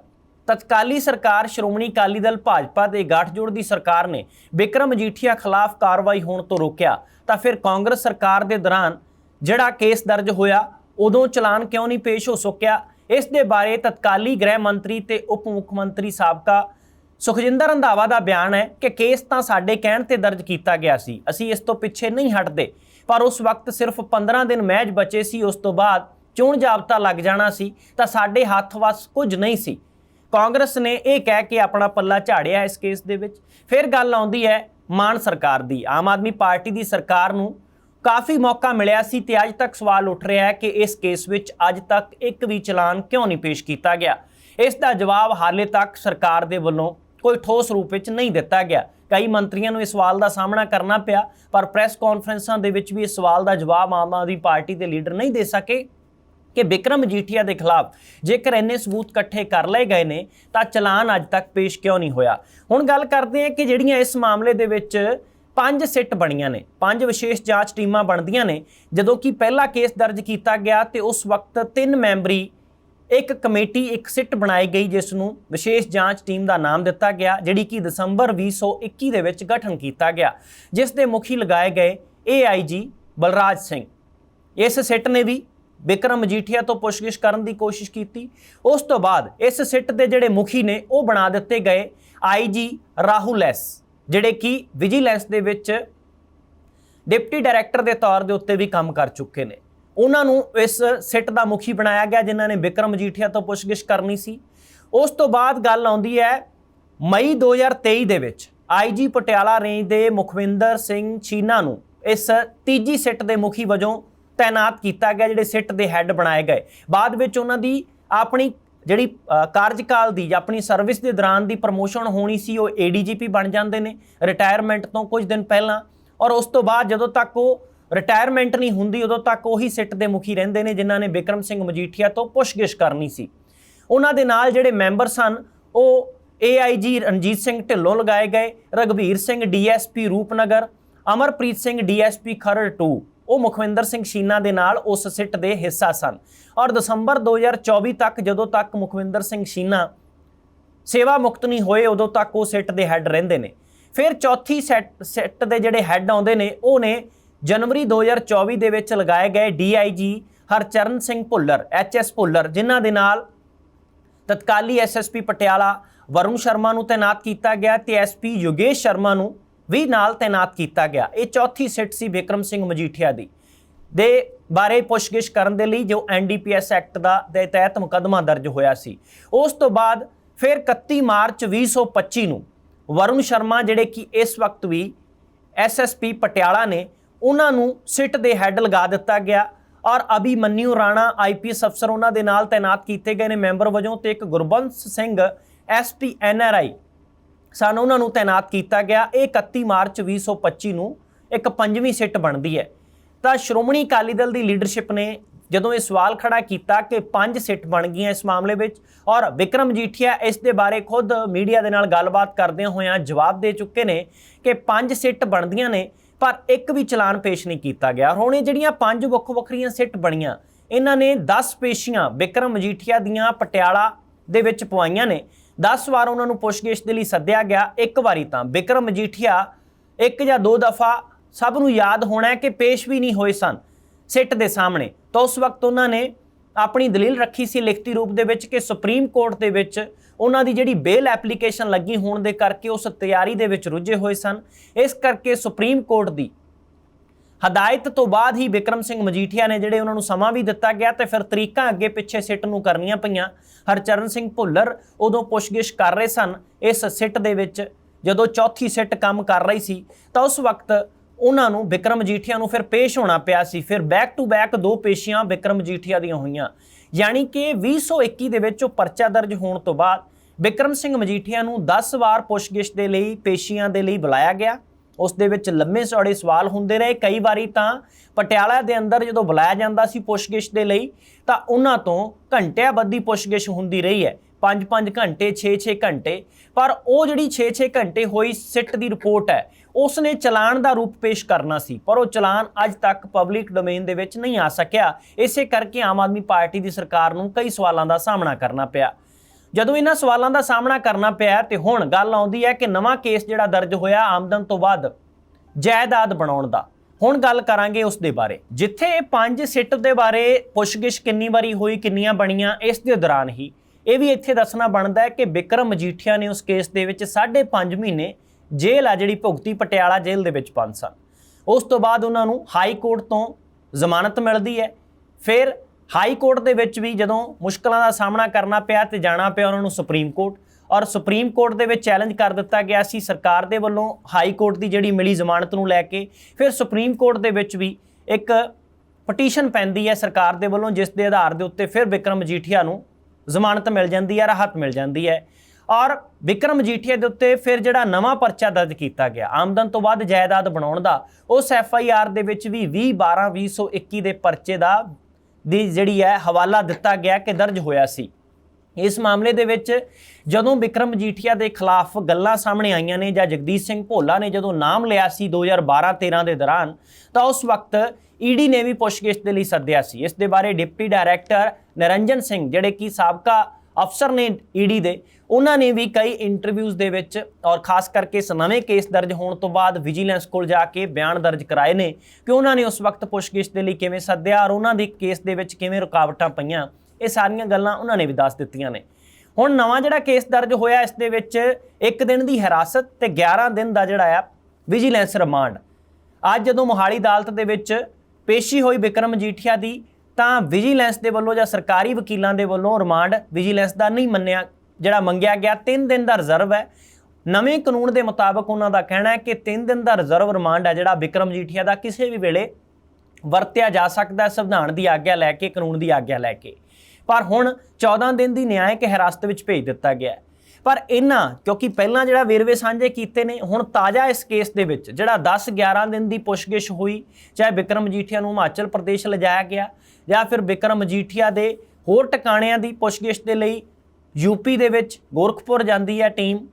Speaker 1: ਤਤਕਾਲੀ ਸਰਕਾਰ ਸ਼੍ਰੋਮਣੀ ਅਕਾਲੀ ਦਲ ਭਾਜਪਾ ਦੇ ਗਠਜੋੜ ਦੀ ਸਰਕਾਰ ਨੇ ਵਿਕਰਮ ਮਜੀਠੀਆ ਖਿਲਾਫ ਕਾਰਵਾਈ ਹੋਣ ਤੋਂ ਰੋਕਿਆ, ਤਾਂ ਫਿਰ ਕਾਂਗਰਸ ਸਰਕਾਰ ਦੇ ਦੌਰਾਨ ਜਿਹੜਾ ਕੇਸ ਦਰਜ ਹੋਇਆ, ਉਦੋਂ ਚਲਾਨ ਕਿਉਂ ਨਹੀਂ ਪੇਸ਼ ਹੋ ਸਕਿਆ? ਇਸ ਦੇ ਬਾਰੇ ਤਤਕਾਲੀ ਗ੍ਰਹਿ ਮੰਤਰੀ ਤੇ ਉਪ ਮੁੱਖ ਮੰਤਰੀ ਸਾਬਕਾ ਸੁਖਜਿੰਦਰ ਰੰਧਾਵਾ ਦਾ ਬਿਆਨ ਹੈ ਕਿ ਕੇਸ ਤਾਂ ਸਾਡੇ ਕਹਿਣ ਤੇ ਦਰਜ ਕੀਤਾ ਗਿਆ ਸੀ। ਅਸੀਂ ਇਸ ਤੋਂ ਪਿੱਛੇ ਨਹੀਂ ਹਟਦੇ, ਪਰ ਉਸ ਵਕਤ ਸਿਰਫ 15 ਦਿਨ ਮਹਿਜ ਬਚੇ ਸੀ, ਉਸ ਤੋਂ ਬਾਅਦ ਚੋਣ ਜਾਬਤਾ ਲੱਗ ਜਾਣਾ ਸੀ, ਤਾਂ ਸਾਡੇ ਹੱਥ ਵਸ ਕੁਝ ਨਹੀਂ ਸੀ। ਕਾਂਗਰਸ ਨੇ ਇਹ ਕਹਿ ਕੇ ਆਪਣਾ ਪੱਲਾ ਝਾੜਿਆ ਇਸ ਕੇਸ ਦੇ ਵਿੱਚ। ਫਿਰ ਗੱਲ ਆਉਂਦੀ ਹੈ ਮਾਨ ਸਰਕਾਰ ਦੀ। ਆਮ ਆਦਮੀ ਪਾਰਟੀ ਦੀ ਸਰਕਾਰ ਨੂੰ ਕਾਫੀ ਮੌਕਾ ਮਿਲਿਆ ਸੀ ਤੇ ਅੱਜ ਤੱਕ ਸਵਾਲ ਉੱਠ ਰਿਹਾ ਹੈ ਕਿ ਇਸ ਕੇਸ ਵਿੱਚ ਅੱਜ ਤੱਕ ਇੱਕ ਵੀ ਚਲਾਨ ਕਿਉਂ ਨਹੀਂ ਪੇਸ਼ ਕੀਤਾ ਗਿਆ? ਇਸ ਦਾ ਜਵਾਬ ਹਾਲੇ ਤੱਕ ਸਰਕਾਰ ਦੇ ਵੱਲੋਂ ਕੋਈ ਠੋਸ ਰੂਪ ਵਿੱਚ ਨਹੀਂ ਦਿੱਤਾ ਗਿਆ। ਕਈ ਮੰਤਰੀਆਂ ਨੂੰ ਇਸ ਸਵਾਲ ਦਾ ਸਾਹਮਣਾ ਕਰਨਾ ਪਿਆ, ਪਰ ਪ੍ਰੈਸ ਕਾਨਫਰੰਸਾਂ ਦੇ ਵਿੱਚ ਵੀ ਇਸ ਸਵਾਲ ਦਾ ਜਵਾਬ ਆਮ ਆਦਮੀ ਪਾਰਟੀ ਦੇ ਲੀਡਰ ਨਹੀਂ ਦੇ ਸਕੇ। ਕਿ ਵਿਕਰਮ ਮਜੀਠੀਆ ਦੇ ਖਿਲਾਫ ਜੇਕਰ ਇੰਨੇ ਸਬੂਤ ਇਕੱਠੇ ਕਰ ਲਏ ਗਏ ਨੇ, ਤਾਂ ਚਲਾਨ ਅੱਜ ਤੱਕ ਪੇਸ਼ ਕਿਉਂ ਨਹੀਂ ਹੋਇਆ? ਹੁਣ ਗੱਲ ਕਰਦੇ ਹਾਂ ਕਿ ਜਿਹੜੀਆਂ ਇਸ ਮਾਮਲੇ ਦੇ ਵਿੱਚ ਪੰਜ ਸਿੱਟ ਬਣੀਆਂ ਨੇ, ਪੰਜ ਵਿਸ਼ੇਸ਼ ਜਾਂਚ ਟੀਮਾਂ ਬਣਦੀਆਂ ਨੇ, ਜਦੋਂ ਕਿ ਪਹਿਲਾ ਕੇਸ ਦਰਜ ਕੀਤਾ ਗਿਆ ਤੇ ਉਸ ਵਕਤ ਤਿੰਨ ਮੈਂਬਰੀ, ਇੱਕ ਕਮੇਟੀ, ਇੱਕ ਸਿੱਟ ਬਣਾਈ ਗਈ ਜਿਸ ਨੂੰ ਵਿਸ਼ੇਸ਼ ਜਾਂਚ ਟੀਮ ਦਾ ਨਾਮ ਦਿੱਤਾ ਗਿਆ, ਜਿਹੜੀ ਕਿ ਦਸੰਬਰ 2021 ਦੇ ਵਿੱਚ ਗਠਨ ਕੀਤਾ ਗਿਆ, ਜਿਸ ਦੇ ਮੁਖੀ ਲਗਾਏ ਗਏ ਏਆਈਜੀ ਬਲਰਾਜ ਸਿੰਘ। ਇਸ ਸਿੱਟ ਨੇ ਵੀ ਬਿਕਰਮ ਮਜੀਠੀਆ ਤੋਂ ਪੁੱਛਗਿੱਛ ਕਰਨ ਦੀ ਕੋਸ਼ਿਸ਼ ਕੀਤੀ। ਉਸ ਤੋਂ ਬਾਅਦ ਇਸ ਸਿੱਟ ਦੇ ਜਿਹੜੇ ਮੁਖੀ ਨੇ, ਉਹ ਬਣਾ ਦਿੱਤੇ ਗਏ ਆਈਜੀ ਰਾਹੁਲ ਐਸ ਜਿਹੜੇ ਕਿ ਵਿਜੀਲੈਂਸ ਦੇ ਵਿੱਚ ਡਿਪਟੀ ਡਾਇਰੈਕਟਰ ਦੇ ਤੌਰ ਦੇ ਉੱਤੇ ਵੀ ਕੰਮ ਕਰ ਚੁੱਕੇ ਨੇ। ਉਹਨਾਂ ਨੂੰ ਇਸ ਸਿੱਟ ਦਾ ਮੁਖੀ ਬਣਾਇਆ ਗਿਆ, ਜਿਨ੍ਹਾਂ ਨੇ ਬਿਕਰਮ ਮਜੀਠੀਆ ਤੋਂ ਪੁੱਛਗਿੱਛ ਕਰਨੀ ਸੀ। ਉਸ ਤੋਂ ਬਾਅਦ ਗੱਲ ਆਉਂਦੀ ਹੈ ਮਈ 2023 ਦੇ ਵਿੱਚ ਆਈਜੀ ਪਟਿਆਲਾ ਰੇਂਜ ਦੇ ਮੁਖਵਿੰਦਰ ਸਿੰਘ ਚੀਨਾ ਨੂੰ ਇਸ ਤੀਜੀ ਸਿੱਟ ਦੇ ਮੁਖੀ ਵਜੋਂ ਤਾਇਨਾਤ ਕੀਤਾ ਗਿਆ, ਜਿਹੜੇ ਸਿੱਟ ਦੇ ਹੈੱਡ ਬਣਾਏ ਗਏ। ਬਾਅਦ ਵਿੱਚ ਉਹਨਾਂ ਦੀ ਆਪਣੀ ਜਿਹੜੀ ਕਾਰਜਕਾਲ ਦੀ ਜਾਂ ਆਪਣੀ ਸਰਵਿਸ ਦੇ ਦੌਰਾਨ ਦੀ ਪ੍ਰਮੋਸ਼ਨ ਹੋਣੀ ਸੀ, ਉਹ ਏਡੀਜੀਪੀ ਬਣ ਜਾਂਦੇ ਨੇ ਰਿਟਾਇਰਮੈਂਟ ਤੋਂ ਕੁਝ ਦਿਨ ਪਹਿਲਾਂ। ਔਰ ਉਸ ਤੋਂ ਬਾਅਦ ਜਦੋਂ ਤੱਕ ਉਹ ਰਿਟਾਇਰਮੈਂਟ ਨਹੀਂ ਹੁੰਦੀ, ਉਦੋਂ ਤੱਕ ਉਹੀ ਸਿੱਟ ਦੇ ਮੁਖੀ ਰਹਿੰਦੇ ਨੇ, ਜਿਨ੍ਹਾਂ ਨੇ ਵਿਕਰਮ ਸਿੰਘ ਮਜੀਠੀਆ ਤੋਂ ਪੁੱਛਗਿੱਛ ਕਰਨੀ ਸੀ। ਉਹਨਾਂ ਦੇ ਨਾਲ ਜਿਹੜੇ ਮੈਂਬਰ ਸਨ ਉਹ ਏਆਈਜੀ ਰਣਜੀਤ ਸਿੰਘ ਢਿੱਲੋਂ ਲਗਾਏ ਗਏ ਰਗਵੀਰ ਸਿੰਘ ਡੀਐਸਪੀ ਰੂਪਨਗਰ, ਅਮਰਪ੍ਰੀਤ ਸਿੰਘ ਡੀਐਸਪੀ ਖਰੜ 2 ਉਹ ਮੁਖਵਿੰਦਰ ਸਿੰਘ ਸ਼ੀਨਾ ਦੇ ਨਾਲ ਉਸ ਸਿੱਟ ਦੇ ਹਿੱਸਾ ਸਨ। ਔਰ ਦਸੰਬਰ 2024 ਤੱਕ ਜਦੋਂ ਤੱਕ ਮੁਖਵਿੰਦਰ ਸਿੰਘ ਸ਼ੀਨਾ ਸੇਵਾ ਮੁਕਤ ਨਹੀਂ ਹੋਏ, ਉਦੋਂ ਤੱਕ ਉਹ ਸਿੱਟ ਦੇ ਹੈੱਡ ਰਹਿੰਦੇ ਨੇ। ਫਿਰ ਚੌਥੀ ਸੈੱਟ, ਸਿੱਟ ਦੇ ਜਿਹੜੇ ਹੈੱਡ ਆਉਂਦੇ ਨੇ, ਉਹ ਨੇ ਜਨਵਰੀ 2024 ਦੇ ਵਿੱਚ ਲਗਾਏ ਗਏ ਡੀਆਈਜੀ ਹਰਚਰਨ ਸਿੰਘ ਭੁੱਲਰ ਐਚਐਸ ਭੁੱਲਰ, ਜਿਨ੍ਹਾਂ ਦੇ ਨਾਲ ਤਤਕਾਲੀ ਐਸਐਸਪੀ ਪਟਿਆਲਾ ਵਰੁਣ ਸ਼ਰਮਾ ਨੂੰ ਤਾਇਨਾਤ ਕੀਤਾ ਗਿਆ ਤੇ ਐਸਪੀ ਯੋਗੇਸ਼ ਸ਼ਰਮਾ ਨੂੰ ਵੀ ਨਾਲ ਤਾਇਨਾਤ ਕੀਤਾ ਗਿਆ। ਇਹ ਚੌਥੀ ਸਿੱਟ ਸੀ ਵਿਕਰਮ ਸਿੰਘ ਮਜੀਠੀਆ ਦੀ। ਦੇ ਬਾਰੇ ਪੁੱਛਗਿੱਛ ਕਰਨ ਦੇ ਲਈ ਜੋ ਐਨਡੀਪੀਐਸ ਐਕਟ ਦਾ, ਦੇ ਤਹਿਤ ਮੁਕੱਦਮਾ ਦਰਜ ਹੋਇਆ ਸੀ। ਉਸ ਤੋਂ ਬਾਅਦ ਫਿਰ 31 ਮਾਰਚ 2025 ਨੂੰ ਵਰੁਣ ਸ਼ਰਮਾ ਜਿਹੜੇ ਕਿ ਇਸ ਵਕਤ ਵੀ ਐਸਐਸਪੀ ਪਟਿਆਲਾ ਨੇ, ਉਹਨਾਂ ਨੂੰ ਸਿੱਟ ਦੇ ਹੈੱਡ ਲਗਾ ਦਿੱਤਾ ਗਿਆ ਔਰ ਅਭਿਮਨਿਊ ਰਾਣਾ ਆਈਪੀਐਸ ਅਫਸਰ ਉਹਨਾਂ ਦੇ ਨਾਲ ਤਾਇਨਾਤ ਕੀਤੇ ਗਏ ਨੇ। ਮੈਂਬਰ ਵਜੋਂ ਤੇ ਇੱਕ ਗੁਰਬੰਸ ਸਿੰਘ ਐਸਪੀ ਐਨਆਰਆਈ ਸਨ, ਉਹਨਾਂ ਨੂੰ ਤਾਇਨਾਤ ਕੀਤਾ ਗਿਆ। ਇਹ 31 ਮਾਰਚ 2025 ਨੂੰ ਇੱਕ ਪੰਜਵੀਂ ਸਿੱਟ ਬਣਦੀ ਹੈ। ਤਾਂ ਸ਼੍ਰੋਮਣੀ ਅਕਾਲੀ ਦਲ ਦੀ ਲੀਡਰਸ਼ਿਪ ਨੇ ਜਦੋਂ ਇਹ ਸਵਾਲ ਖੜਾ ਕੀਤਾ ਕਿ ਪੰਜ ਸਿੱਟ ਬਣ ਗਈਆਂ ਇਸ ਮਾਮਲੇ ਵਿੱਚ ਔਰ ਵਿਕਰਮ ਜੀਠੀਆ ਇਸ ਦੇ ਬਾਰੇ ਖੁਦ ਮੀਡੀਆ ਦੇ ਨਾਲ ਗੱਲਬਾਤ ਕਰਦਿਆਂ ਹੋਇਆਂ ਜਵਾਬ ਦੇ ਚੁੱਕੇ ਨੇ ਕਿ ਪੰਜ ਸਿੱਟ ਬਣਦੀਆਂ ਨੇ, ਪਰ ਇੱਕ ਵੀ ਚਲਾਨ ਪੇਸ਼ ਨਹੀਂ ਕੀਤਾ ਗਿਆ। ਹੁਣ ਇਹ ਜਿਹੜੀਆਂ ਪੰਜ ਵੱਖੋ ਵੱਖਰੀਆਂ ਸਿੱਟ ਬਣੀਆਂ, ਇਹਨਾਂ ਨੇ 10 ਪੇਸ਼ੀਆਂ ਵਿਕਰਮ ਮਜੀਠੀਆ ਦੀਆਂ ਪਟਿਆਲਾ ਦੇ ਵਿੱਚ ਪਵਾਈਆਂ ਨੇ। 10 ਵਾਰ ਉਹਨਾਂ ਨੂੰ ਪੁੱਛਗਿੱਛ ਦੇ ਲਈ ਸੱਦਿਆ ਗਿਆ, ਇੱਕ ਵਾਰੀ ਤਾਂ। ਵਿਕਰਮ ਮਜੀਠੀਆ ਇੱਕ ਜਾਂ ਦੋ ਦਫਾ ਸਭ ਨੂੰ ਯਾਦ ਹੋਣਾ ਹੈ ਕਿ ਪੇਸ਼ ਵੀ ਨਹੀਂ ਹੋਏ ਸਨ ਸਿੱਟ ਦੇ ਸਾਹਮਣੇ। ਤਾਂ ਉਸ ਵਕਤ ਉਹਨਾਂ ਨੇ ਆਪਣੀ ਦਲੀਲ ਰੱਖੀ ਸੀ ਲਿਖਤੀ ਰੂਪ ਦੇ ਵਿੱਚ ਕਿ ਸੁਪਰੀਮ ਕੋਰਟ ਦੇ ਵਿੱਚ ਉਹਨਾਂ ਦੀ ਜਿਹੜੀ ਬੇਲ ਐਪਲੀਕੇਸ਼ਨ ਲੱਗੀ ਹੋਣ ਦੇ ਕਰਕੇ ਉਸ ਤਿਆਰੀ ਦੇ ਵਿੱਚ ਰੁੱਝੇ ਹੋਏ ਸਨ। ਇਸ ਕਰਕੇ ਸੁਪਰੀਮ ਕੋਰਟ ਦੀ ਹਦਾਇਤ ਤੋਂ ਬਾਅਦ ਹੀ ਵਿਕਰਮ ਸਿੰਘ ਮਜੀਠੀਆ ਨੇ ਜਿਹੜੇ ਉਹਨਾਂ ਨੂੰ ਸਮਾਂ ਵੀ ਦਿੱਤਾ ਗਿਆ ਤੇ ਫਿਰ ਤਰੀਕਾਂ ਅੱਗੇ ਪਿੱਛੇ ਸਿੱਟ ਨੂੰ ਕਰਨੀਆਂ ਪਈਆਂ। ਹਰਚਰਨ ਸਿੰਘ ਭੁੱਲਰ ਉਦੋਂ ਪੁੱਛਗਿੱਛ ਕਰ ਰਹੇ ਸਨ। ਇਸ ਸਿੱਟ ਦੇ ਵਿੱਚ ਜਦੋਂ ਚੌਥੀ ਸਿੱਟ ਕੰਮ ਕਰ ਰਹੀ ਸੀ, ਤਾਂ ਉਸ ਵਕਤ ਉਹਨਾਂ ਨੂੰ ਵਿਕਰਮ ਮਜੀਠੀਆ ਨੂੰ ਫਿਰ ਪੇਸ਼ ਹੋਣਾ ਪਿਆ ਸੀ। ਫਿਰ ਬੈਕ ਟੂ ਬੈਕ ਦੋ ਪੇਸ਼ੀਆਂ ਵਿਕਰਮ ਮਜੀਠੀਆ ਦੀਆਂ ਹੋਈਆਂ। ਯਾਨੀ ਕਿ 2021 ਦੇ ਵਿੱਚ ਉਹ ਪਰਚਾ ਦਰਜ ਹੋਣ ਤੋਂ ਬਾਅਦ ਵਿਕਰਮ ਸਿੰਘ ਮਜੀਠੀਆ ਨੂੰ 10 ਵਾਰ ਪੁੱਛਗਿੱਛ ਦੇ ਲਈ, ਪੇਸ਼ੀਆਂ ਦੇ ਲਈ ਬੁਲਾਇਆ ਗਿਆ। ਉਸ ਦੇ ਵਿੱਚ ਲੰਮੇ ਚੌੜੇ ਸਵਾਲ ਹੁੰਦੇ ਰਹੇ। ਕਈ ਵਾਰੀ ਤਾਂ ਪਟਿਆਲਾ ਦੇ ਅੰਦਰ ਜਦੋਂ ਬੁਲਾਇਆ ਜਾਂਦਾ ਸੀ ਪੁੱਛਗਿੱਛ ਦੇ ਲਈ, ਤਾਂ ਉਹਨਾਂ ਤੋਂ ਘੰਟਿਆਂ ਬੱਧੀ ਪੁੱਛਗਿੱਛ ਹੁੰਦੀ ਰਹੀ ਹੈ। 5-5 ਘੰਟੇ 6-6 ਘੰਟੇ। ਪਰ ਉਹ ਜਿਹੜੀ 6-6 ਘੰਟੇ ਹੋਈ ਸਿੱਟ ਦੀ ਰਿਪੋਰਟ ਹੈ ਉਸ ਨੇ ਚਲਾਨ ਦਾ ਰੂਪ ਪੇਸ਼ ਕਰਨਾ ਸੀ। ਪਰ ਉਹ ਚਲਾਨ ਅੱਜ ਤੱਕ ਪਬਲਿਕ ਡੋਮੇਨ ਦੇ ਵਿੱਚ ਨਹੀਂ ਆ ਸਕਿਆ। ਇਸੇ ਕਰਕੇ ਆਮ ਆਦਮੀ ਪਾਰਟੀ ਦੀ ਸਰਕਾਰ ਨੂੰ ਕਈ ਸਵਾਲਾਂ ਦਾ ਸਾਹਮਣਾ ਕਰਨਾ ਪਿਆ। ਜਦੋਂ ਇਹਨਾਂ ਸਵਾਲਾਂ ਦਾ ਸਾਹਮਣਾ ਕਰਨਾ ਪਿਆ ਤੇ ਹੁਣ ਗੱਲ ਆਉਂਦੀ ਹੈ ਕਿ ਨਵਾਂ ਕੇਸ ਜਿਹੜਾ ਦਰਜ ਹੋਇਆ ਆਮਦਨ ਤੋਂ ਬਾਅਦ ਜਾਇਦਾਦ ਬਣਾਉਣ ਦਾ। ਹੁਣ ਗੱਲ ਕਰਾਂਗੇ ਉਸ ਦੇ ਬਾਰੇ। ਜਿੱਥੇ ਪੰਜ ਸਿੱਟ ਦੇ ਬਾਰੇ ਪੁੱਛਗਿੱਛ ਕਿੰਨੀ ਵਾਰੀ ਹੋਈ, ਕਿੰਨੀਆਂ ਬਣੀਆਂ, ਇਸ ਦੇ ਦੌਰਾਨ ਹੀ ਇਹ ਵੀ ਇੱਥੇ ਦੱਸਣਾ ਬਣਦਾ ਹੈ ਕਿ ਵਿਕਰਮ ਮਜੀਠੀਆ ਨੇ ਉਸ ਕੇਸ ਦੇ ਵਿੱਚ 5.5 ਮਹੀਨੇ ਜੇਲ੍ਹ ਆ ਜਿਹੜੀ ਭੁਗਤੀ ਪਟਿਆਲਾ ਜੇਲ੍ਹ ਦੇ ਵਿੱਚ ਪੰਜ ਸਨ ਉਸ ਤੋਂ ਬਾਅਦ ਉਹਨਾਂ ਨੂੰ ਹਾਈ ਕੋਰਟ ਤੋਂ ਜ਼ਮਾਨਤ ਮਿਲਦੀ ਹੈ। ਫਿਰ ਹਾਈ ਕੋਰਟ ਦੇ ਵਿੱਚ ਵੀ ਜਦੋਂ ਮੁਸ਼ਕਲਾਂ ਦਾ ਸਾਹਮਣਾ ਕਰਨਾ ਪਿਆ ਤੇ ਜਾਣਾ ਪਿਆ ਉਹਨਾਂ ਨੂੰ ਸੁਪਰੀਮ ਕੋਰਟ, ਔਰ ਸੁਪਰੀਮ ਕੋਰਟ ਦੇ ਵਿੱਚ ਚੈਲੰਜ ਕਰ ਦਿੱਤਾ ਗਿਆ ਸੀ ਸਰਕਾਰ ਦੇ ਵੱਲੋਂ ਹਾਈ ਕੋਰਟ ਦੀ ਜਿਹੜੀ ਮਿਲੀ ਜ਼ਮਾਨਤ ਨੂੰ ਲੈ ਕੇ, ਫਿਰ ਸੁਪਰੀਮ ਕੋਰਟ ਦੇ ਵਿੱਚ ਵੀ ਇੱਕ ਪਟੀਸ਼ਨ ਪੈਂਦੀ ਹੈ ਸਰਕਾਰ ਦੇ ਵੱਲੋਂ, ਜਿਸ ਦੇ ਆਧਾਰ ਦੇ ਉੱਤੇ ਫਿਰ ਵਿਕਰਮ ਮਜੀਠੀਆ ਨੂੰ ਜ਼ਮਾਨਤ ਮਿਲ ਜਾਂਦੀ ਹੈ, ਰਾਹਤ ਮਿਲ ਜਾਂਦੀ ਹੈ। ਔਰ ਵਿਕਰਮ ਮਜੀਠੀਆ ਦੇ ਉੱਤੇ ਫਿਰ ਜਿਹੜਾ ਨਵਾਂ ਪਰਚਾ ਦਰਜ ਕੀਤਾ ਗਿਆ, ਆਮਦਨ ਤੋਂ ਵੱਧ ਜਾਇਦਾਦ ਬਣਾਉਣ ਦਾ, ਉਸ ਐਫ ਆਈ ਆਰ ਦੇ ਵਿੱਚ ਵੀ 20 12 2021 ਦੇ ਪਰਚੇ ਦਾ ਦੀ ਜਿਹੜੀ ਹੈ ਹਵਾਲਾ ਦਿੱਤਾ ਗਿਆ ਕਿ ਦਰਜ ਹੋਇਆ ਸੀ। ਇਸ ਮਾਮਲੇ ਦੇ ਵਿੱਚ ਜਦੋਂ ਵਿਕਰਮ ਮਜੀਠੀਆ ਦੇ ਖਿਲਾਫ ਗੱਲਾਂ ਸਾਹਮਣੇ ਆਈਆਂ ਨੇ ਜਾਂ ਜਗਦੀਸ਼ ਸਿੰਘ ਭੋਲਾ ਨੇ ਜਦੋਂ ਨਾਮ ਲਿਆ ਸੀ 2012-13 ਦੇ ਦੌਰਾਨ, ਤਾਂ ਉਸ ਵਕਤ ਈਡੀ ਨੇ ਵੀ ਪੁੱਛਗਿੱਛ ਦੇ ਲਈ ਸੱਦਿਆ ਸੀ। ਇਸ ਦੇ ਬਾਰੇ ਡਿਪਟੀ ਡਾਇਰੈਕਟਰ ਨਿਰੰਜਨ ਸਿੰਘ, ਜਿਹੜੇ ਕਿ ਸਾਬਕਾ ਅਫਸਰ ਨੇ ਈਡੀ ਦੇ। ਉਹਨਾਂ ਨੇ ਵੀ ਕਈ ਇੰਟਰਵਿਊਜ਼ ਦੇ ਵਿੱਚ ਔਰ ਖਾਸ ਕਰਕੇ ਇਸ ਨਵੇਂ ਕੇਸ ਦਰਜ ਹੋਣ ਤੋਂ ਬਾਅਦ ਵਿਜੀਲੈਂਸ ਕੋਲ ਜਾ ਕੇ ਬਿਆਨ ਦਰਜ ਕਰਾਏ ਨੇ। ਕਿ ਉਹਨਾਂ ਨੇ ਉਸ ਵਕਤ ਪੁੱਛਗਿੱਛ ਦੇ ਲਈ ਕਿਵੇਂ ਸੱਦਿਆ ਔਰ ਉਹਨਾਂ ਦੇ ਕੇਸ ਦੇ ਵਿੱਚ ਕਿਵੇਂ ਰੁਕਾਵਟਾਂ ਪਈਆਂ? ਇਹ ਸਾਰੀਆਂ ਗੱਲਾਂ ਉਹਨਾਂ ਨੇ ਵੀ ਦੱਸ ਦਿੱਤੀਆਂ ਨੇ। ਹੁਣ ਨਵਾਂ ਜਿਹੜਾ ਕੇਸ ਦਰਜ ਹੋਇਆ, ਇਸ ਦੇ ਵਿੱਚ ਇੱਕ ਦਿਨ ਦੀ ਹਿਰਾਸਤ ਤੇ 11 ਦਿਨ ਦਾ ਜਿਹੜਾ ਆ ਵਿਜੀਲੈਂਸ ਰਿਮਾਂਡ ਅੱਜ ਜਦੋਂ ਮੋਹਾਲੀ ਅਦਾਲਤ ਦੇ ਵਿੱਚ ਪੇਸ਼ੀ ਹੋਈ ਵਿਕਰਮ ਮਜੀਠੀਆ ਦੀ ਤਾਂ ਵਿਜੀਲੈਂਸ ਦੇ ਵੱਲੋਂ ਜਾਂ ਸਰਕਾਰੀ ਵਕੀਲਾਂ ਦੇ ਵੱਲੋਂ ਰਿਮਾਂਡ ਵਿਜੀਲੈਂਸ ਦਾ ਨਹੀਂ ਮੰਨਿਆ, ਜਿਹੜਾ ਮੰਗਿਆ ਗਿਆ 3 ਦਿਨ ਦਾ ਰਿਜ਼ਰਵ ਹੈ। ਨਵੇਂ ਕਾਨੂੰਨ ਦੇ ਮੁਤਾਬਕ ਉਹਨਾਂ ਦਾ ਕਹਿਣਾ ਹੈ ਕਿ 3 ਦਿਨ ਦਾ ਰਿਜ਼ਰਵ ਰਿਮਾਂਡ ਹੈ, ਜਿਹੜਾ ਵਿਕਰਮ ਮਜੀਠੀਆ ਦਾ ਕਿਸੇ ਵੀ ਵੇਲੇ ਵਰਤਿਆ ਜਾ ਸਕਦਾ ਹੈ, ਸੰਵਿਧਾਨ ਦੀ ਆਗਿਆ ਲੈ ਕੇ, ਕਾਨੂੰਨ ਦੀ ਆਗਿਆ ਲੈ ਕੇ। ਪਰ ਹੁਣ 14 ਦਿਨ ਦੀ ਨਿਆਇਕ ਹਿਰਾਸਤ ਵਿੱਚ ਭੇਜ ਦਿੱਤਾ ਗਿਆ ਹੈ। ਪਰ ਇਹਨਾਂ, ਕਿਉਂਕਿ ਪਹਿਲਾਂ ਜਿਹੜਾ ਵੇਰਵੇ ਸਾਂਝੇ ਕੀਤੇ ਨੇ, ਹੁਣ ਤਾਜ਼ਾ ਇਸ ਕੇਸ ਦੇ ਵਿੱਚ, ਜਿਹੜਾ 10 11 ਦਿਨ ਦੀ ਪੁੱਛਗਿੱਛ ਹੋਈ, ਚਾਹੇ ਵਿਕਰਮ ਮਜੀਠੀਆ ਨੂੰ ਹਿਮਾਚਲ ਪ੍ਰਦੇਸ਼ ਲਿਜਾਇਆ ਗਿਆ ਜਾਂ ਫਿਰ ਵਿਕਰਮ ਮਜੀਠੀਆ ਦੇ ਹੋਰ ਟਿਕਾਣਿਆਂ ਦੀ ਪੁੱਛਗਿੱਛ ਦੇ ਲਈ ਯੂਪੀ ਦੇ ਵਿੱਚ ਗੋਰਖਪੁਰ ਜਾਂਦੀ ਹੈ ਟੀਮ,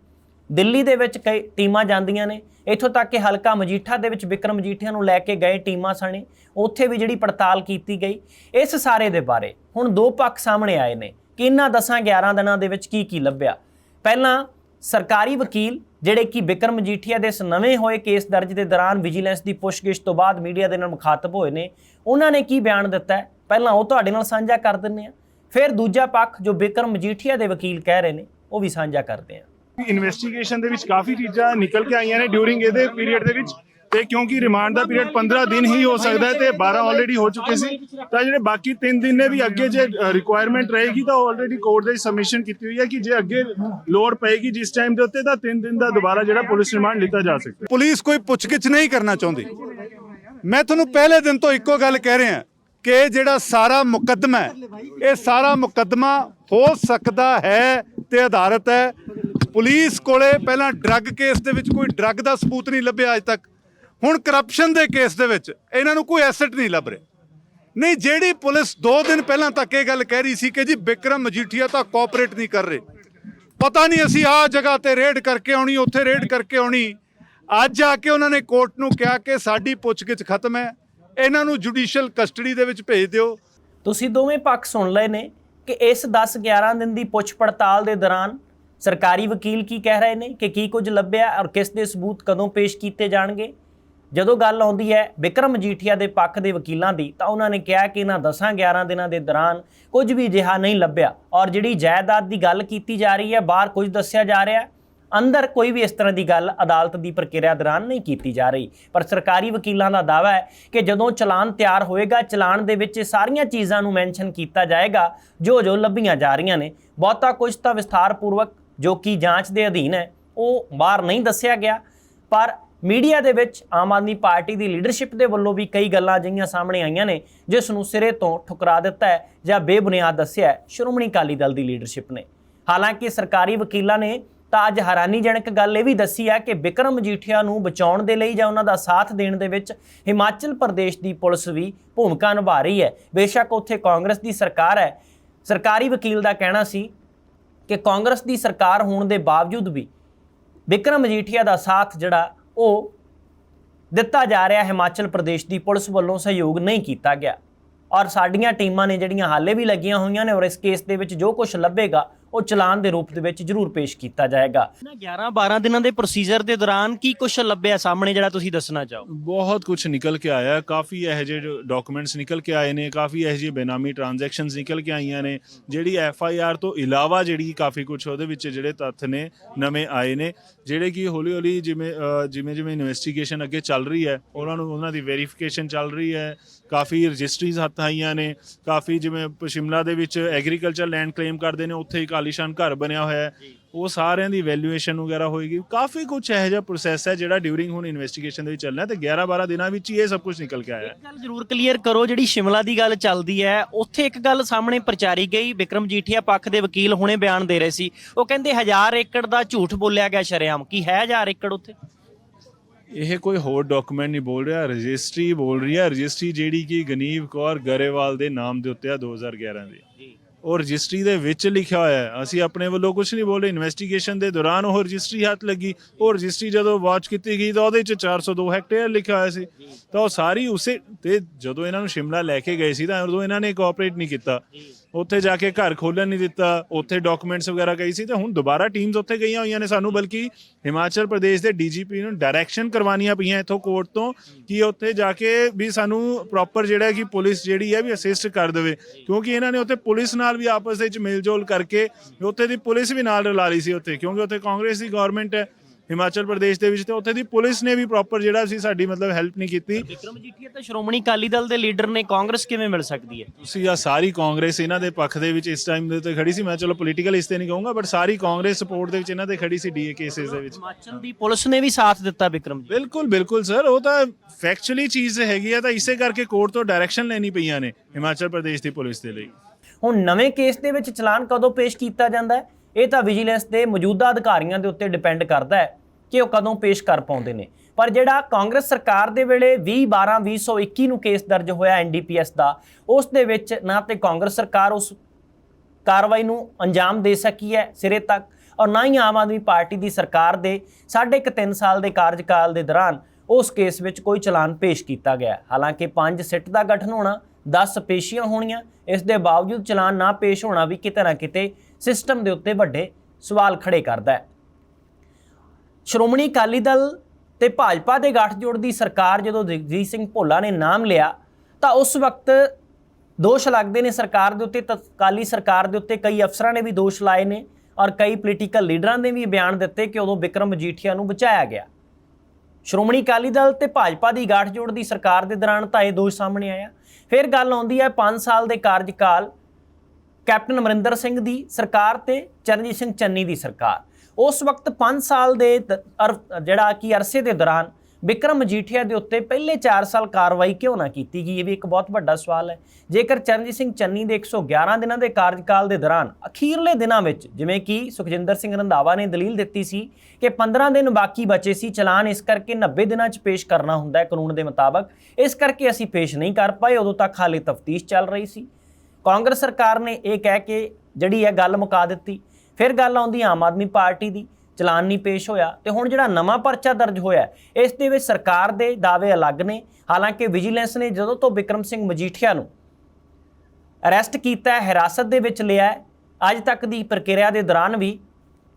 Speaker 1: ਦਿੱਲੀ ਦੇ ਵਿੱਚ ਕਈ ਟੀਮਾਂ ਜਾਂਦੀਆਂ ਨੇ। ਇੱਥੋਂ ਤੱਕ ਕਿ ਹਲਕਾ ਮਜੀਠਾ ਦੇ ਵਿੱਚ ਵਿਕਰਮ ਮਜੀਠੀਆ ਨੂੰ ਲੈ ਕੇ ਗਏ ਟੀਮਾਂ ਸਣੇ। ਉੱਥੇ ਵੀ ਜਿਹੜੀ ਪੜਤਾਲ ਕੀਤੀ ਗਈ। ਇਸ ਸਾਰੇ ਦੇ ਬਾਰੇ ਹੁਣ ਦੋ ਪੱਖ ਸਾਹਮਣੇ ਆਏ ਨੇ। ਕਿ ਇਹਨਾਂ 10 11 ਦਿਨਾਂ ਦੇ ਵਿੱਚ ਕੀ ਕੀ ਲੱਭਿਆ? ਪਹਿਲਾਂ ਸਰਕਾਰੀ ਵਕੀਲ ਜਿਹੜੇ ਕਿ ਵਿਕਰਮ ਮਜੀਠੀਆ ਦੇ ਇਸ ਨਵੇਂ ਹੋਏ ਕੇਸ ਦਰਜ ਦੇ ਦੌਰਾਨ ਵਿਜੀਲੈਂਸ ਦੀ ਪੁੱਛਗਿੱਛ ਤੋਂ ਬਾਅਦ ਮੀਡੀਆ ਦੇ ਨਾਲ ਮੁਖਾਤਬ ਹੋਏ ਨੇ, ਉਹਨਾਂ ਨੇ ਕੀ ਬਿਆਨ ਦਿੱਤਾ? ਹੈ ਪਹਿਲਾਂ ਉਹ ਤੁਹਾਡੇ ਨਾਲ ਸਾਂਝਾ ਕਰ ਦਿੰਨੇ ਆ ਫਿਰ ਦੂਜਾ ਪੱਖ ਜੋ ਵਿਕਰਮ ਮਜੀਠੀਆ ਦੇ ਵਕੀਲ ਕਹਿ ਰਹੇ ਨੇ, ਉਹ ਵੀ ਸਾਂਝਾ ਕਰਦੇ ਆ
Speaker 2: ਇਨਵੈਸਟੀਗੇਸ਼ਨ ਦੇ ਵਿੱਚ ਕਾਫੀ ਚੀਜ਼ਾਂ ਨਿਕਲ ਕੇ ਆਈਆਂ ਨੇ ਡਿਊਰਿੰਗ ਇਹਦੇ ਪੀਰੀਅਡ ਦੇ ਵਿੱਚ। ਤੇ ਕਿਉਂਕਿ ਰਿਮਾਂਡ ਦਾ ਪੀਰੀਅਡ 15 ਦਿਨ ਹੀ ਹੋ ਸਕਦਾ ਹੈ ਤੇ 12 ਆਲਰੇਡੀ ਹੋ ਚੁੱਕੇ ਸੀ। ਤਾਂ ਜਿਹੜੇ ਬਾਕੀ 3 ਦਿਨ ਨੇ ਵੀ ਅੱਗੇ ਜੇ ਰਿਕੁਆਇਰਮੈਂਟ ਰਹੇਗੀ ਤਾਂ ਆਲਰੇਡੀ ਕੋਰਟ ਦੇ ਸਬਮਿਸ਼ਨ ਕੀਤੀ ਹੋਈ ਹੈ ਕਿ ਜੇ ਅੱਗੇ ਲੋੜ ਪਏਗੀ ਜਿਸ ਟਾਈਮ ਦੇ ਉੱਤੇ ਤਾਂ 3 ਦਿਨ ਦਾ ਦੁਬਾਰਾ ਜਿਹੜਾ ਪੁਲਿਸ ਰਿਮਾਂਡ ਲਿੱਤਾ ਜਾ ਸਕਦਾ
Speaker 3: ਪੁਲਿਸ ਕੋਈ ਪੁੱਛਗਿੱਛ ਨਹੀਂ ਕਰਨਾ ਚਾਹੁੰਦੀ। ਮੈਂ ਤੁਹਾਨੂੰ ਪਹਿਲੇ ਦਿਨ ਤੋਂ ਇੱਕੋ ਗੱਲ ਕਹਿ ਰਿਹਾ ਕਿ ਜਿਹੜਾ ਸਾਰਾ ਮੁਕੱਦਮਾ ਹੈ, ਇਹ ਸਾਰਾ ਮੁਕੱਦਮਾ ਹੋ ਸਕਦਾ ਹੈ ਤੇ ਆਧਾਰਿਤ ਹੈ। ਪੁਲਿਸ ਕੋਲੇ ਪਹਿਲਾਂ ਡਰੱਗ ਕੇਸ ਦੇ ਵਿੱਚ ਕੋਈ ਡਰੱਗ ਦਾ ਸਬੂਤ ਨਹੀਂ ਲੱਭਿਆ ਅਜੇ ਤੱਕ। ਹੁਣ ਕਰਪਸ਼ਨ ਦੇ ਕੇਸ ਦੇ ਵਿੱਚ ਇਹਨਾਂ ਨੂੰ ਕੋਈ ਐਸੈਟ ਨਹੀਂ ਲੱਭ ਰਿਹਾ। ਨਹੀਂ, ਜਿਹੜੀ ਪੁਲਿਸ 2 ਦਿਨ ਪਹਿਲਾਂ ਤੱਕ ਇਹ ਗੱਲ ਕਹਿ ਰਹੀ ਸੀ ਕਿ ਜੀ ਬਿਕਰਮ ਮਜੀਠੀਆ ਤਾਂ ਕੋਆਪਰੇਟ ਨਹੀਂ ਕਰ ਰਹੇ। ਪਤਾ ਨਹੀਂ ਅਸੀਂ ਆਹ ਜਗ੍ਹਾ ਤੇ ਰੇਡ ਕਰਕੇ ਆਉਣੀ, ਉੱਥੇ ਰੇਡ ਕਰਕੇ ਆਉਣੀ। ਅੱਜ ਆ ਕੇ ਉਹਨਾਂ ਨੇ ਕੋਰਟ ਨੂੰ ਕਿਹਾ ਕਿ ਸਾਡੀ ਪੁੱਛਗਿੱਛ ਖਤਮ ਹੈ। ਇਹਨਾਂ ਨੂੰ ਜੁਡੀਸ਼ੀਅਲ ਕਸਟਡੀ ਦੇ ਵਿੱਚ ਭੇਜ ਦਿਓ।
Speaker 1: ਤੁਸੀਂ ਦੋਵੇਂ ਪੱਖ ਸੁਣ ਲਏ ਨੇ ਕਿ ਇਸ 10 11 ਦਿਨ ਦੀ ਪੁੱਛ ਪੜਤਾਲ ਦੇ ਦੌਰਾਨ ਸਰਕਾਰੀ ਵਕੀਲ ਕੀ ਕਹਿ ਰਹੇ ਨੇ ਕਿ ਕੀ ਕੁਝ ਲੱਭਿਆ ਔਰ ਕਿਸ ਦੇ ਸਬੂਤ ਕਦੋਂ ਪੇਸ਼ ਕੀਤੇ ਜਾਣਗੇ? ਜਦੋਂ ਗੱਲ ਆਉਂਦੀ ਹੈ ਵਿਕਰਮ ਮਜੀਠੀਆ ਦੇ ਪੱਖ ਦੇ ਵਕੀਲਾਂ ਦੀ, ਤਾਂ ਉਹਨਾਂ ਨੇ ਕਿਹਾ ਕਿ ਇਹਨਾਂ 10 11 ਦਿਨਾਂ ਦੇ ਦੌਰਾਨ ਕੁਝ ਵੀ ਅਜਿਹਾ ਨਹੀਂ ਲੱਭਿਆ। ਔਰ ਜਿਹੜੀ ਜਾਇਦਾਦ ਦੀ ਗੱਲ ਕੀਤੀ ਜਾ ਰਹੀ ਹੈ, ਬਾਹਰ ਕੁਝ ਦੱਸਿਆ ਜਾ ਰਿਹਾ ਹੈ। ਅੰਦਰ ਕੋਈ ਵੀ ਇਸ ਤਰ੍ਹਾਂ ਦੀ ਗੱਲ ਅਦਾਲਤ ਦੀ ਪ੍ਰਕਿਰਿਆ ਦੌਰਾਨ ਨਹੀਂ ਕੀਤੀ ਜਾ ਰਹੀ। ਪਰ ਸਰਕਾਰੀ ਵਕੀਲਾਂ ਦਾ ਦਾਅਵਾ ਹੈ ਕਿ ਜਦੋਂ ਚਲਾਨ ਤਿਆਰ ਹੋਏਗਾ, ਚਲਾਨ ਦੇ ਵਿੱਚ ਇਹ ਸਾਰੀਆਂ ਚੀਜ਼ਾਂ ਨੂੰ ਮੈਂਸ਼ਨ ਕੀਤਾ ਜਾਏਗਾ ਜੋ ਜੋ ਲੱਭੀਆਂ ਜਾ ਰਹੀਆਂ ਨੇ। ਬਹੁਤਾ ਕੁਝ ਤਾਂ ਵਿਸਥਾਰਪੂਰਵਕ ਜੋ ਕਿ ਜਾਂਚ ਦੇ ਅਧੀਨ ਹੈ, ਉਹ ਬਾਹਰ ਨਹੀਂ ਦੱਸਿਆ ਗਿਆ। ਪਰ ਮੀਡੀਆ ਦੇ ਵਿੱਚ ਆਮ ਆਦਮੀ ਪਾਰਟੀ ਦੀ ਲੀਡਰਸ਼ਿਪ ਦੇ ਵੱਲੋਂ ਵੀ ਕਈ ਗੱਲਾਂ ਅਜਿਹੀਆਂ ਸਾਹਮਣੇ ਆਈਆਂ ਨੇ, ਜਿਸ ਨੂੰ ਸਿਰੇ ਤੋਂ ਠੁਕਰਾ ਦਿੱਤਾ ਹੈ ਜਾਂ ਬੇਬੁਨਿਆਦ ਦੱਸਿਆ ਹੈ ਸ਼੍ਰੋਮਣੀ ਅਕਾਲੀ ਦਲ ਦੀ ਲੀਡਰਸ਼ਿਪ ਨੇ। ਹਾਲਾਂਕਿ ਸਰਕਾਰੀ ਵਕੀਲਾਂ ਨੇ ਤਾਂ ਅੱਜ ਹੈਰਾਨੀਜਨਕ ਗੱਲ ਇਹ ਵੀ ਦੱਸੀ ਹੈ ਕਿ ਵਿਕਰਮ ਮਜੀਠੀਆ ਨੂੰ ਬਚਾਉਣ ਦੇ ਲਈ ਜਾਂ ਉਹਨਾਂ ਦਾ ਸਾਥ ਦੇਣ ਦੇ ਵਿੱਚ ਹਿਮਾਚਲ ਪ੍ਰਦੇਸ਼ ਦੀ ਪੁਲਿਸ ਵੀ ਭੂਮਿਕਾ ਨਿਭਾ ਰਹੀ ਹੈ। ਬੇਸ਼ੱਕ ਉੱਥੇ ਕਾਂਗਰਸ ਦੀ ਸਰਕਾਰ ਹੈ। ਸਰਕਾਰੀ ਵਕੀਲ ਦਾ ਕਹਿਣਾ ਸੀ ਕਿ ਕਾਂਗਰਸ ਦੀ ਸਰਕਾਰ ਹੋਣ ਦੇ ਬਾਵਜੂਦ ਵੀ ਵਿਕਰਮ ਮਜੀਠੀਆ ਦਾ ਸਾਥ ਜਿਹੜਾ ਉਹ ਦਿੱਤਾ ਜਾ ਰਿਹਾ ਹਿਮਾਚਲ ਪ੍ਰਦੇਸ਼ ਦੀ ਪੁਲਿਸ ਵੱਲੋਂ ਸਹਿਯੋਗ ਨਹੀਂ ਕੀਤਾ ਗਿਆ। ਔਰ ਸਾਡੀਆਂ ਟੀਮਾਂ ਨੇ ਜਿਹੜੀਆਂ ਹਾਲੇ ਵੀ ਲੱਗੀਆਂ ਹੋਈਆਂ ਨੇ ਔਰ ਇਸ ਕੇਸ ਦੇ ਵਿੱਚ ਜੋ ਕੁਝ ਲੱਭੇਗਾ ਉਹ ਚਲਾਨ ਦੇ ਰੂਪ ਦੇ ਵਿੱਚ ਜ਼ਰੂਰ ਪੇਸ਼ ਕੀਤਾ ਜਾਏਗਾ 11 12 ਦਿਨਾਂ ਦੇ ਪ੍ਰੋਸੀਜਰ ਦੇ ਦੌਰਾਨ ਕੀ ਕੁਝ ਲੱਭਿਆ ਸਾਹਮਣੇ ਜਿਹੜਾ ਤੁਸੀਂ ਦੱਸਣਾ ਚਾਹੋ
Speaker 2: ਬਹੁਤ ਕੁਝ ਨਿਕਲ ਕੇ ਆਇਆ ਹੈ। ਕਾਫੀ ਇਹੋ ਜਿਹੇ ਡਾਕੂਮੈਂਟਸ ਨਿਕਲ ਕੇ ਆਏ ਨੇ ਕਾਫੀ ਇਹੋ ਜਿਹੇ ਬੇਨਾਮੀ ਟ੍ਰਾਂਜੈਕਸ਼ਨਸ ਨਿਕਲ ਕੇ ਆਈਆਂ ਨੇ ਜਿਹੜੀ ਐਫ ਆਈ ਆਰ ਤੋਂ ਇਲਾਵਾ ਜਿਹੜੀ ਕਾਫੀ ਕੁਝ ਉਹਦੇ ਵਿੱਚ ਜਿਹੜੇ ਤੱਥ ਨੇ ਨਵੇਂ ਆਏ ਨੇ ਜਿਹੜੇ ਕਿ ਹੌਲੀ ਹੌਲੀ ਜਿਵੇਂ ਜਿਵੇਂ ਜਿਵੇਂ ਇਨਵੈਸਟੀਗੇਸ਼ਨ ਅੱਗੇ ਚੱਲ ਰਹੀ ਹੈ ਉਹਨਾਂ ਨੂੰ ਉਹਨਾਂ ਦੀ ਵੈਰੀਫਿਕੇਸ਼ਨ ਚੱਲ ਰਹੀ ਹੈ ਕਾਫੀ ਰਜਿਸਟਰੀਜ਼ ਹੱਥ ਆਈਆਂ ਨੇ ਕਾਫੀ ਜਿਵੇਂ ਸ਼ਿਮਲਾ ਦੇ ਵਿੱਚ ਐਗਰੀਕਲਚਰ ਲੈਂਡ ਕਲੇਮ ਕਰਦੇ ਨੇ ਉੱਥੇ ਇੱਕ ਆਲੀਸ਼ਾਨ ਘਰ ਬਣਿਆ ਹੋਇਆ ਹੈ। ਉਹ ਸਾਰਿਆਂ ਦੀ ਵੈਲਿਊਏਸ਼ਨ ਵਗੈਰਾ ਹੋਏਗੀ। ਕਾਫੀ ਕੁਝ ਇਹੋ ਜਿਹਾ ਪ੍ਰੋਸੈਸ ਹੈ ਜਿਹੜਾ ਡਿਊਰਿੰਗ ਹੁਣ ਇਨਵੈਸਟੀਗੇਸ਼ਨ ਦੇ ਵਿੱਚ ਚੱਲਣਾ ਤੇ 11 12 ਦਿਨਾਂ ਵਿੱਚ ਹੀ ਇਹ ਸਭ ਕੁਝ ਨਿਕਲ ਕੇ ਆਇਆ ਹੈ।
Speaker 1: ਗੱਲ ਜ਼ਰੂਰ ਕਲੀਅਰ ਕਰੋ ਜਿਹੜੀ ਸ਼ਿਮਲਾ ਦੀ ਗੱਲ ਚੱਲਦੀ ਹੈ ਉੱਥੇ ਇੱਕ ਗੱਲ ਸਾਹਮਣੇ ਪ੍ਰਚਾਰੀ ਗਈ ਵਿਕਰਮ ਜੀਠੀਆ ਪੱਖ ਦੇ ਵਕੀਲ ਹੁਣੇ ਬਿਆਨ ਦੇ ਰਹੇ ਸੀ। ਉਹ ਕਹਿੰਦੇ ਹਜ਼ਾਰ ਏਕੜ ਦਾ ਝੂਠ ਬੋਲਿਆ ਗਿਆ ਸ਼ਰੇਆਮ। ਕੀ ਹੈ ਹਜ਼ਾਰ ਏਕੜ ਉੱਥੇ?
Speaker 2: ਇਹ ਕੋਈ ਹੋਰ ਡਾਕੂਮੈਂਟ ਨਹੀਂ ਬੋਲ ਰਿਹਾ ਰਜਿਸਟਰੀ ਬੋਲ ਰਹੀ ਹੈ। ਰਜਿਸਟਰੀ ਜਿਹੜੀ ਕਿ ਗਨੀਵ ਕੌਰ ਗਰੇਵਾਲ ਦੇ ਨਾਮ ਦੇ ਉੱਤੇ ਆ 2011 ਦੀ।
Speaker 1: ਜੀ।
Speaker 2: ਉਹ ਰਜਿਸਟਰੀ ਦੇ ਵਿੱਚ ਲਿਖਿਆ ਹੋਇਆ ਹੈ। ਅਸੀਂ ਆਪਣੇ ਵੱਲੋਂ ਕੁਝ ਨਹੀਂ ਬੋਲੇ ਇਨਵੈਸਟੀਗੇਸ਼ਨ ਦੇ ਦੌਰਾਨ ਉਹ ਰਜਿਸਟਰੀ ਹੱਥ ਲੱਗੀ। ਉਹ ਰਜਿਸਟਰੀ ਜਦੋਂ ਵਾਚ ਕੀਤੀ ਗਈ ਤਾਂ ਉਹਦੇ ਵਿੱਚ 402 ਹੈਕਟੇਅਰ ਲਿਖਿਆ ਹੋਇਆ ਸੀ। ਤਾਂ ਉਹ ਸਾਰੀ ਉਸੇ ਤੇ ਜਦੋਂ ਇਹਨਾਂ ਨੂੰ ਸ਼ਿਮਲਾ ਲੈ ਕੇ ਗਏ ਸੀ ਤਾਂ ਉਦੋਂ ਇਹਨਾਂ ਨੇ ਕੋਆਪਰੇਟ ਨਹੀਂ ਕੀਤਾ। ਉੱਥੇ ਜਾ ਕੇ ਘਰ ਖੋਲਣ ਨਹੀਂ ਦਿੱਤਾ, ਉੱਥੇ ਡਾਕੂਮੈਂਟਸ ਵਗੈਰਾ ਗਈ ਸੀ, ਤੇ ਹੁਣ ਦੁਬਾਰਾ ਟੀਮਸ ਉੱਥੇ ਗਈਆਂ ਹੋਈਆਂ ਨੇ ਸਾਨੂੰ, ਬਲਕਿ ਹਿਮਾਚਲ ਪ੍ਰਦੇਸ਼ ਦੇ ਡੀਜੀਪੀ ਨੂੰ ਡਾਇਰੈਕਸ਼ਨ ਕਰਵਾਉਣੀਆਂ ਪਈਆਂ ਇੱਥੋਂ ਕੋਰਟ ਤੋਂ, ਕਿ ਉੱਥੇ ਜਾ ਕੇ ਵੀ ਸਾਨੂੰ ਪ੍ਰੋਪਰ ਜਿਹੜਾ ਕਿ ਪੁਲਿਸ ਜਿਹੜੀ ਹੈ ਵੀ ਅਸਿਸਟ ਕਰ ਦੇਵੇ। ਕਿਉਂਕਿ ਇਹਨਾਂ ਨੇ ਉੱਥੇ ਪੁਲਿਸ ਨਾਲ ਵੀ ਆਪਸ ਵਿੱਚ ਮਿਲਜੋਲ ਕਰਕੇ, ਉੱਥੇ ਦੀ ਪੁਲਿਸ ਵੀ ਨਾਲ ਰਲਾ ਲਈ ਸੀ ਉੱਥੇ, ਕਿਉਂਕਿ ਉੱਥੇ ਕਾਂਗਰਸ ਦੀ ਗਵਰਨਮੈਂਟ ਹੈ। ਹਿਮਾਚਲ ਪ੍ਰਦੇਸ਼ ਦੇ ਵਿੱਚ ਤੇ ਉੱਥੇ ਦੀ ਪੁਲਿਸ ਨੇ ਵੀ ਪ੍ਰੋਪਰ ਜਿਹੜਾ ਸੀ ਸਾਡੀ ਮਤਲਬ ਹੈਲਪ ਨਹੀਂ ਕੀਤੀ।
Speaker 1: ਵਿਕਰਮ ਜੀਠੀਆ ਤਾਂ ਸ਼੍ਰੋਮਣੀ ਅਕਾਲੀ ਦਲ ਦੇ ਲੀਡਰ ਨੇ ਕਾਂਗਰਸ ਕਿਵੇਂ ਮਿਲ ਸਕਦੀ ਹੈ?
Speaker 2: ਤੁਸੀਂ ਆ ਸਾਰੀ ਕਾਂਗਰਸ ਇਹਨਾਂ ਦੇ ਪੱਖ ਦੇ ਵਿੱਚ ਇਸ ਟਾਈਮ ਦੇ ਉੱਤੇ ਖੜੀ ਸੀ। ਮੈਂ ਚਲੋ ਪੋਲੀਟੀਕਲ ਇਸ ਤੇ ਨਹੀਂ ਕਹੂੰਗਾ ਬਟ ਸਾਰੀ ਕਾਂਗਰਸ ਸਪੋਰਟ ਦੇ ਵਿੱਚ ਇਹਨਾਂ ਦੇ ਖੜੀ ਸੀ ਡੀਏ ਕੇਸਿਸ ਦੇ ਵਿੱਚ।
Speaker 1: ਹਿਮਾਚਲ ਦੀ ਪੁਲਿਸ ਨੇ ਵੀ ਸਾਥ ਦਿੱਤਾ ਵਿਕਰਮ ਜੀ।
Speaker 2: ਬਿਲਕੁਲ ਬਿਲਕੁਲ ਸਰ ਉਹ ਤਾਂ ਫੈਕਚੁਅਲੀ ਚੀਜ਼ ਹੈਗੀ ਆ ਤਾਂ ਇਸੇ ਕਰਕੇ ਕੋਰਟ ਤੋਂ ਡਾਇਰੈਕਸ਼ਨ ਲੈਣੀ ਪਈਆਂ ਨੇ ਹਿਮਾਚਲ ਪ੍ਰਦੇਸ਼ ਦੀ ਪੁਲਿਸ ਦੇ ਲਈ।
Speaker 1: ਹੁਣ ਨਵੇਂ ਕੇਸ ਦੇ ਵਿੱਚ ਚਲਾਨ ਕਦੋਂ ਪੇਸ਼ ਕੀਤਾ ਜਾਂਦਾ ਹੈ? ਇਹ ਤਾਂ ਵਿਜੀਲੈਂਸ ਦੇ ਮੌਜੂਦਾ ਅਧਿਕਾਰੀਆਂ ਦੇ ਉੱਤੇ ਡਿਪੈਂਡ ਕਰਦਾ ਹੈ ਕਿ ਉਹ ਕਦੋਂ ਪੇਸ਼ ਕਰ ਪਾਉਂਦੇ ਨੇ। ਪਰ ਜਿਹੜਾ ਕਾਂਗਰਸ ਸਰਕਾਰ ਦੇ ਵੇਲੇ 20 12 2021 ਨੂੰ ਕੇਸ ਦਰਜ ਹੋਇਆ ਐਨਡੀਪੀਐਸ ਦਾ, ਉਸ ਦੇ ਵਿੱਚ ਨਾ ਤੇ ਕਾਂਗਰਸ ਸਰਕਾਰ ਉਸ ਕਾਰਵਾਈ ਨੂੰ ਅੰਜਾਮ ਦੇ ਸਕੀ ਹੈ ਸਿਰੇ ਤੱਕ ਔਰ ਨਾ ਹੀ ਆਮ ਆਦਮੀ ਪਾਰਟੀ ਦੀ ਸਰਕਾਰ ਦੇ ਸਾਢੇ ਕੁ ਤਿੰਨ ਸਾਲ ਦੇ ਕਾਰਜਕਾਲ ਦੇ ਦੌਰਾਨ ਉਸ ਕੇਸ ਵਿੱਚ ਕੋਈ ਚਲਾਨ ਪੇਸ਼ ਕੀਤਾ ਗਿਆ ਹਾਲਾਂਕਿ ਪੰਜ ਸਿੱਟ ਦਾ ਗਠਨ ਹੋਣਾ 10 ਪੇਸ਼ੀਆਂ ਹੋਣੀਆਂ, ਇਸ ਦੇ ਬਾਵਜੂਦ ਚਲਾਨ ਨਾ ਪੇਸ਼ ਹੋਣਾ ਵੀ ਕਿਤੇ ਨਾ ਕਿਤੇ ਸਿਸਟਮ ਦੇ ਉੱਤੇ ਵੱਡੇ ਸਵਾਲ ਖੜੇ ਕਰਦਾ ਹੈ। ਸ਼੍ਰੋਮਣੀ ਅਕਾਲੀ ਦਲ ਤੇ ਭਾਜਪਾ ਦੇ ਗਠਜੋੜ ਦੀ ਸਰਕਾਰ ਜਦੋਂ ਜਗਜੀਤ ਸਿੰਘ ਭੋਲਾ ਨੇ ਨਾਮ ਲਿਆ, ਤਾਂ ਉਸ ਵਕਤ ਦੋਸ਼ ਲੱਗਦੇ ਨੇ ਸਰਕਾਰ ਦੇ ਉੱਤੇ, ਤਤਕਾਲੀ ਸਰਕਾਰ ਦੇ ਉੱਤੇ ਕਈ ਅਫਸਰਾਂ ਨੇ ਵੀ ਦੋਸ਼ ਲਾਏ ਨੇ ਔਰ ਕਈ ਪੋਲੀਟੀਕਲ ਲੀਡਰਾਂ ਨੇ ਵੀ ਬਿਆਨ ਦਿੱਤੇ ਕਿ ਉਦੋਂ ਵਿਕਰਮ ਮਜੀਠੀਆ ਨੂੰ ਬਚਾਇਆ ਗਿਆ। ਸ਼੍ਰੋਮਣੀ ਅਕਾਲੀ ਦਲ ਤੇ ਭਾਜਪਾ ਦੀ ਗੱਠਜੋੜ ਦੀ ਸਰਕਾਰ ਦੇ ਦੌਰਾਨ ਤਾਂ ਇਹ ਦੋਸ਼ ਸਾਹਮਣੇ ਆਇਆ। ਫਿਰ ਗੱਲ ਆਉਂਦੀ ਹੈ 5 ਸਾਲ ਦੇ ਕਾਰਜਕਾਲ ਕੈਪਟਨ ਅਮਰਿੰਦਰ ਸਿੰਘ ਦੀ ਸਰਕਾਰ ਤੇ ਚਰਨਜੀਤ ਸਿੰਘ ਚੰਨੀ ਦੀ ਸਰਕਾਰ। ਉਸ ਵਕਤ 5 ਸਾਲ ਦੇ ਅਰ- ਜਿਹੜਾ ਕਿ ਅਰਸੇ ਦੇ ਦੌਰਾਨ ਵਿਕਰਮ ਮਜੀਠੀਆ ਦੇ ਉੱਤੇ ਪਹਿਲੇ 4 ਸਾਲ ਕਾਰਵਾਈ ਕਿਉਂ ਨਾ ਕੀਤੀ ਗਈ, ਇਹ ਵੀ ਇੱਕ ਬਹੁਤ ਵੱਡਾ ਸਵਾਲ ਹੈ। ਜੇਕਰ ਚਰਨਜੀਤ ਸਿੰਘ ਚੰਨੀ ਦੇ 111 ਦਿਨਾਂ ਦੇ ਕਾਰਜਕਾਲ ਦੇ ਦੌਰਾਨ ਅਖੀਰਲੇ ਦਿਨਾਂ ਵਿੱਚ ਜਿਵੇਂ ਕਿ ਸੁਖਜਿੰਦਰ ਸਿੰਘ ਰੰਧਾਵਾ ਨੇ ਦਲੀਲ ਦਿੱਤੀ ਸੀ ਕਿ 15 ਦਿਨ ਬਾਕੀ ਬਚੇ ਸੀ, ਚਲਾਨ ਇਸ ਕਰਕੇ 90 ਦਿਨਾਂ 'ਚ ਪੇਸ਼ ਕਰਨਾ ਹੁੰਦਾ ਹੈ ਕਾਨੂੰਨ ਦੇ ਮੁਤਾਬਕ। ਇਸ ਕਰਕੇ ਅਸੀਂ ਪੇਸ਼ ਨਹੀਂ ਕਰ ਪਾਏ, ਉਦੋਂ ਤੱਕ ਹਾਲੇ ਤਫਤੀਸ਼ ਚੱਲ ਰਹੀ ਸੀ। ਕਾਂਗਰਸ ਸਰਕਾਰ ਨੇ ਇਹ ਕਹਿ ਕੇ ਜਿਹੜੀ ਹੈ ਗੱਲ ਮੁਕਾ ਦਿੱਤੀ। ਫਿਰ ਗੱਲ ਆਉਂਦੀ ਆਮ ਆਦਮੀ ਪਾਰਟੀ ਦੀ, ਚਲਾਨ ਨਹੀਂ ਪੇਸ਼ ਹੋਇਆ ਤੇ ਹੁਣ ਜਿਹੜਾ ਨਵਾਂ ਪਰਚਾ ਦਰਜ ਹੋਇਆ ਇਸ ਦੇ ਵਿੱਚ ਸਰਕਾਰ ਦੇ ਦਾਅਵੇ ਅਲੱਗ ਨੇ। ਹਾਲਾਂਕਿ ਵਿਜੀਲੈਂਸ ਨੇ ਜਦੋਂ ਤੋਂ ਵਿਕਰਮ ਸਿੰਘ ਮਜੀਠੀਆ ਨੂੰ ਅਰੈਸਟ ਕੀਤਾ ਹੈ, ਹਿਰਾਸਤ ਦੇ ਵਿੱਚ ਲਿਆ ਅੱਜ ਤੱਕ ਦੀ ਪ੍ਰਕਿਰਿਆ ਦੇ ਦੌਰਾਨ ਵੀ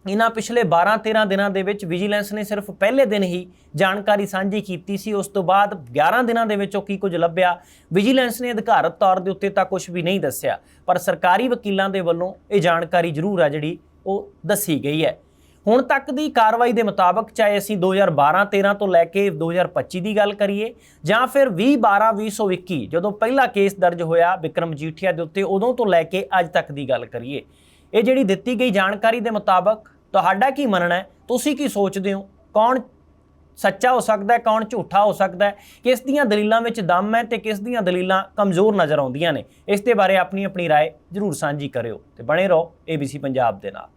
Speaker 1: ਇਹਨਾਂ ਪਿਛਲੇ 12-13 ਦਿਨਾਂ ਦੇ ਵਿੱਚ ਵਿਜੀਲੈਂਸ ਨੇ ਸਿਰਫ ਪਹਿਲੇ ਦਿਨ ਹੀ ਜਾਣਕਾਰੀ ਸਾਂਝੀ ਕੀਤੀ ਸੀ। ਉਸ ਤੋਂ ਬਾਅਦ 11 ਦਿਨਾਂ ਦੇ ਵਿੱਚੋਂ ਕੀ ਕੁਝ ਲੱਭਿਆ, ਵਿਜੀਲੈਂਸ ਨੇ ਅਧਿਕਾਰਤ ਤੌਰ ਦੇ ਉੱਤੇ ਤਾਂ ਕੁਝ ਵੀ ਨਹੀਂ ਦੱਸਿਆ, ਪਰ ਸਰਕਾਰੀ ਵਕੀਲਾਂ ਦੇ ਵੱਲੋਂ ਇਹ ਜਾਣਕਾਰੀ ਜ਼ਰੂਰ ਆ ਜਿਹੜੀ ਉਹ ਦੱਸੀ ਗਈ ਹੈ। ਹੁਣ ਤੱਕ ਦੀ ਕਾਰਵਾਈ ਦੇ ਮੁਤਾਬਕ ਚਾਹੇ ਅਸੀਂ 2012-13 ਤੋਂ ਲੈ ਕੇ 2025 ਦੀ ਗੱਲ ਕਰੀਏ, ਜਾਂ ਫਿਰ 2012-2021 ਜਦੋਂ ਪਹਿਲਾ ਕੇਸ ਦਰਜ ਹੋਇਆ ਵਿਕਰਮ ਜੀਠੀਆ ਦੇ ਉੱਤੇ, ਉਦੋਂ ਤੋਂ ਲੈ ਕੇ ਅੱਜ ਤੱਕ ਦੀ ਗੱਲ ਕਰੀਏ। ਇਹ ਜਿਹੜੀ ਦਿੱਤੀ ਗਈ ਜਾਣਕਾਰੀ ਦੇ ਮੁਤਾਬਕ ਤੁਹਾਡਾ ਕੀ ਮੰਨਣਾ ਹੈ ਤੁਸੀਂ ਕੀ ਸੋਚਦੇ ਹੋ ਕੌਣ ਸੱਚਾ ਹੋ ਸਕਦਾ ਹੈ ਕੌਣ ਝੂਠਾ ਹੋ ਸਕਦਾ ਹੈ ਕਿਸ ਦੀਆਂ ਦਲੀਲਾਂ ਵਿੱਚ ਦਮ ਹੈ ਤੇ ਕਿਸ ਦੀਆਂ ਦਲੀਲਾਂ ਕਮਜ਼ੋਰ ਨਜ਼ਰ ਆਉਂਦੀਆਂ ਨੇ ਇਸ ਦੇ ਬਾਰੇ ਆਪਣੀ ਆਪਣੀ رائے ਜ਼ਰੂਰ ਸਾਂਝੀ ਕਰਿਓ ਤੇ ਬਣੇ ਰਹੋ ABC ਪੰਜਾਬ ਦੇ ਨਾਲ